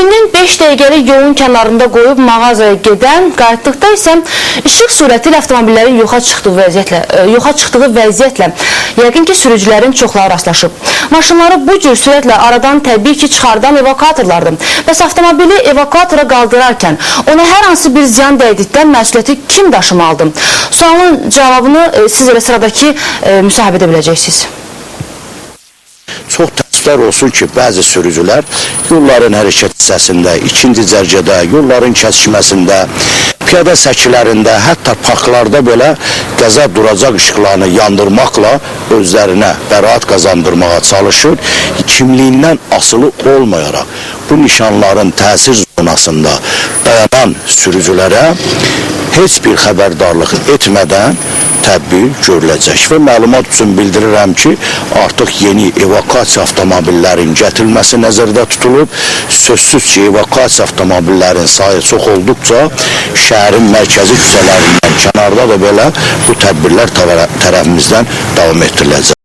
Evindən 5 dəqiqəlik yolun kənarında qoyub mağazaya gedən, qayıtdıqda isə işıq surəti ilə avtomobillərin yoxa çıxdığı vəziyyətlə, e, yoxa çıxdığı vəziyyətlə yəqin ki, sürücülərin çoxları rastlaşıb. Maşınları bu cür sürətlə aradan təbii ki, çıxardan evakuatorlardır. Bəs avtomobili evakuatora qaldırarkən ona hər hansı bir ziyan dəydikdə məsuliyyəti kim daşımalıdır? Sualın cavabını e, siz elə sıradakı e, müsahibədə biləcəksiniz. Çox təəssüflər olsun ki, bəzi sürücülər yolların hərəkət hissəsində, ikinci cərgədə, yolların kəsişməsində, piyada səkilərində, hətta parklarda belə qəza duracaq işıqlarını yandırmaqla özlərinə bəraət qazandırmağa çalışır. Kimliyindən asılı olmayaraq bu nişanların təsir zonasında dayanan sürücülərə heç bir xəbərdarlıq etmədən tədbir görüləcək və məlumat üçün bildirirəm ki, artıq yeni evakuasiya avtomobillərin gətirilməsi nəzərdə tutulub. Sözsüz ki, evakuasiya avtomobillərin sayı çox olduqca şəhərin mərkəzi küçələrindən kənarda da belə bu tədbirlər tərəfimizdən davam etdiriləcək.